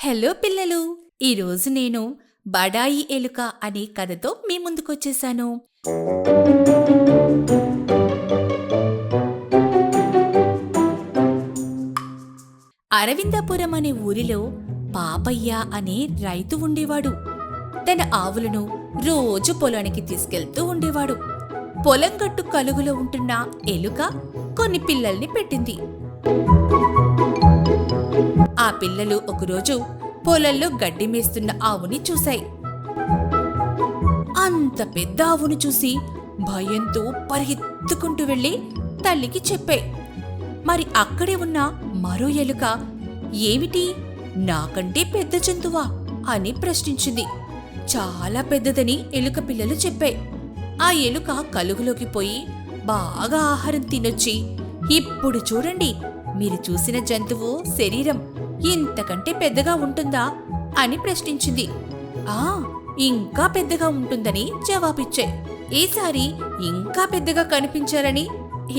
Hello పిల్లలు ఈరోజు నేను బడాయి ఎలుక అనే కథతో మీ ముందుకొచ్చేసాను. అరవిందపురం అనే ఊరిలో పాపయ్య అనే రైతు ఉండేవాడు. తన ఆవులను రోజు పొలానికి తీసుకెళ్తూ ఉండేవాడు. పొలం గట్టు కలుగులో ఉంటున్న ఎలుక కొన్ని పిల్లల్ని పెట్టింది. ఆ పిల్లలు ఒకరోజు పొలంలో గడ్డి మేస్తున్న ఆవుని చూశాయి. అంత పెద్ద ఆవును చూసి భయంతో పరిగెత్తుకుంటూ వెళ్ళి తల్లికి చెప్పాయి. మరి అక్కడే ఉన్న మరో ఎలుక ఏమిటి? నాకంటే పెద్ద జంతువా? అని ప్రశ్నించింది. చాలా పెద్దదని ఎలుక పిల్లలు చెప్పాయి. ఆ ఎలుక కలుగులోకి పోయి బాగా ఆహారం తినొచ్చి ఇప్పుడు చూడండి మీరు చూసిన జంతువు శరీరం. ఇంతకంటే పెద్దగా ఉంటుందా? అని ప్రశ్నించింది. ఆ ఇంకా పెద్దగా ఉంటుందని జవాబిచ్చాయి ఈసారి ఇంకా పెద్దగా కనిపించారని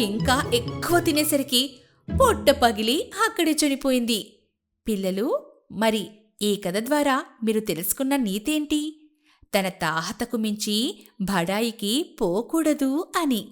ఇంకా ఎక్కువ తినేసరికి పొట్ట పగిలి అక్కడే చనిపోయింది. పిల్లలు మరి ఈ కథ ద్వారా మీరు తెలుసుకున్న నీతేంటి? తన తాహతకు మించి బడాయికి పోకూడదు అని.